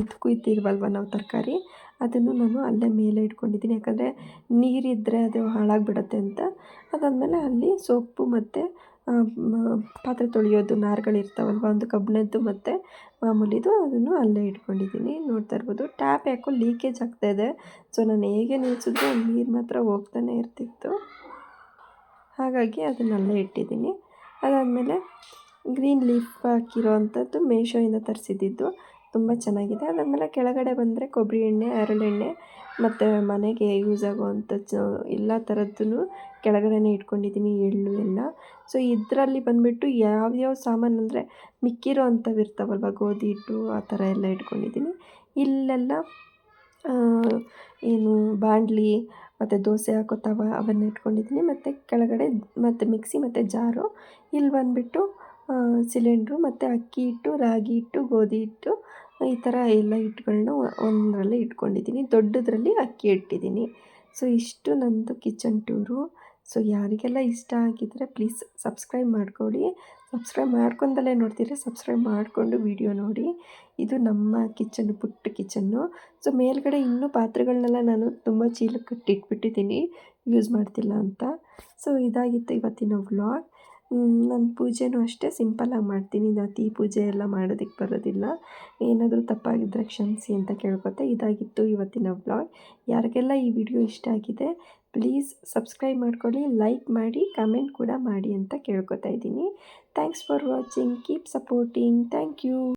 ಇದು ಕುಯ್ತಿರ್ವಲ್ವ ನಾವು ತರಕಾರಿ, ಅದನ್ನು ನಾನು ಅಲ್ಲೇ ಮೇಲೆ ಇಟ್ಕೊಂಡಿದ್ದೀನಿ. ಯಾಕಂದರೆ ನೀರಿದ್ದರೆ ಅದು ಹಾಳಾಗಿಬಿಡತ್ತೆ ಅಂತ. ಅದಾದಮೇಲೆ ಅಲ್ಲಿ ಸೊಪ್ಪು ಮತ್ತು ಪಾತ್ರೆ ತೊಳೆಯೋದು, ನಾರುಗಳಿರ್ತಾವಲ್ವ, ಒಂದು ಕಬ್ಬಿಣದ್ದು ಮತ್ತು ಮಾಮೂಲಿದು, ಅದನ್ನು ಅಲ್ಲೇ ಇಟ್ಕೊಂಡಿದ್ದೀನಿ. ನೋಡ್ತಾ ಇರ್ಬೋದು. ಟ್ಯಾಪ್ ಯಾಕೋ ಲೀಕೇಜ್ ಆಗ್ತಾಯಿದೆ ಸೊ, ನಾನು ಹೇಗೆ ನಿಲ್ಸಿದ್ರು ನೀರು ಮಾತ್ರ ಹೋಗ್ತಾನೆ ಇರ್ತಿತ್ತು. ಹಾಗಾಗಿ ಅದನ್ನೆಲ್ಲ ಇಟ್ಟಿದ್ದೀನಿ. ಅದಾದಮೇಲೆ ಗ್ರೀನ್ ಲೀಫ್ ಹಾಕಿರೋ ಅಂಥದ್ದು ಮೀಶೋಯಿಂದ ತರಿಸಿದ್ದಿದ್ದು ತುಂಬ ಚೆನ್ನಾಗಿದೆ. ಅದಾದಮೇಲೆ ಕೆಳಗಡೆ ಬಂದರೆ ಕೊಬ್ಬರಿ ಎಣ್ಣೆ ಹರಳೆಣ್ಣೆ ಮತ್ತು ಮನೆಗೆ ಯೂಸ್ ಆಗುವಂಥ ಚ ಎಲ್ಲ ಥರದ್ದು ಕೆಳಗಡೆನೇ ಇಟ್ಕೊಂಡಿದ್ದೀನಿ ಎಳ್ಳು ಎಲ್ಲ. ಸೊ, ಇದರಲ್ಲಿ ಬಂದುಬಿಟ್ಟು ಯಾವ್ಯಾವ ಸಾಮಾನು ಅಂದರೆ ಮಿಕ್ಕಿರೋ ಅಂಥವು ಇರ್ತಾವಲ್ವ, ಗೋಧಿ ಹಿಟ್ಟು ಆ ಥರ ಎಲ್ಲ ಇಟ್ಕೊಂಡಿದ್ದೀನಿ. ಇಲ್ಲೆಲ್ಲ ಏನು ಬಾಣಲಿ ಮತ್ತು ದೋಸೆ ಹಾಕೋ ತವ ಅವನ್ನ ಇಟ್ಕೊಂಡಿದ್ದೀನಿ. ಮತ್ತು ಕೆಳಗಡೆ ಮತ್ತು ಮಿಕ್ಸಿ ಮತ್ತು ಜಾರು, ಇಲ್ಲಿ ಬಂದುಬಿಟ್ಟು ಸಿಲಿಂಡ್ರು ಮತ್ತು ಅಕ್ಕಿ ಹಿಟ್ಟು, ರಾಗಿ ಹಿಟ್ಟು, ಗೋಧಿ ಹಿಟ್ಟು, ಈ ಥರ ಎಲ್ಲ ಹಿಟ್ಟುಗಳ್ನ ಒಂದರಲ್ಲೇ ಇಟ್ಕೊಂಡಿದ್ದೀನಿ. ದೊಡ್ಡದರಲ್ಲಿ ಅಕ್ಕಿ ಇಟ್ಟಿದ್ದೀನಿ. ಸೊ ಇಷ್ಟು ನನ್ನದು ಕಿಚನ್ ಟೂರು. ಸೊ ಯಾರಿಗೆಲ್ಲ ಇಷ್ಟ ಆಗಿದ್ದರೆ ಪ್ಲೀಸ್ ಸಬ್ಸ್ಕ್ರೈಬ್ ಮಾಡ್ಕೊಳ್ಳಿ. ಸಬ್ಸ್ಕ್ರೈಬ್ ಮಾಡ್ಕೊಂಡಲ್ಲೇ ನೋಡ್ತೀರಿ ಸಬ್ಸ್ಕ್ರೈಬ್ ಮಾಡಿಕೊಂಡು ವಿಡಿಯೋ ನೋಡಿ. ಇದು ನಮ್ಮ ಕಿಚನ್, ಪುಟ್ಟ ಕಿಚನ್ನು. ಸೊ ಮೇಲ್ಗಡೆ ಇನ್ನೂ ಪಾತ್ರೆಗಳನ್ನೆಲ್ಲ ನಾನು ತುಂಬ ಚೀಲಕ್ಕೆ ಕಟ್ಟಿಟ್ಬಿಟ್ಟಿದ್ದೀನಿ. ಯೂಸ್ ಮಾಡ್ತಿಲ್ಲ ಅಂತ. ಸೊ ಇದಾಗಿತ್ತು ಇವತ್ತಿನ ವ್ಲಾಗ್. ನನ್ನ ಪೂಜೆನೂ ಅಷ್ಟೇ ಸಿಂಪಲ್ಲಾಗಿ ಮಾಡ್ತೀನಿ. ಅತಿ ಪೂಜೆ ಎಲ್ಲ ಮಾಡೋದಕ್ಕೆ ಬರೋದಿಲ್ಲ. ಏನಾದರೂ ತಪ್ಪಾಗಿದ್ದರೆ ಕ್ಷಮಿಸಿ ಅಂತ ಕೇಳ್ಕೊತೆ. ಇದಾಗಿತ್ತು ಇವತ್ತಿನ ವ್ಲಾಗ್. ಯಾರಿಗೆಲ್ಲ ಈ ವಿಡಿಯೋ ಇಷ್ಟ ಆಗಿದೆ ಪ್ಲೀಸ್ ಸಬ್ಸ್ಕ್ರೈಬ್ ಮಾಡ್ಕೊಳ್ಳಿ ಲೈಕ್ ಮಾಡಿ ಕಮೆಂಟ್ ಕೂಡ ಮಾಡಿ ಅಂತ ಕೇಳ್ಕೊತಾ ಇದ್ದೀನಿ. Thanks for watching keep supporting thank you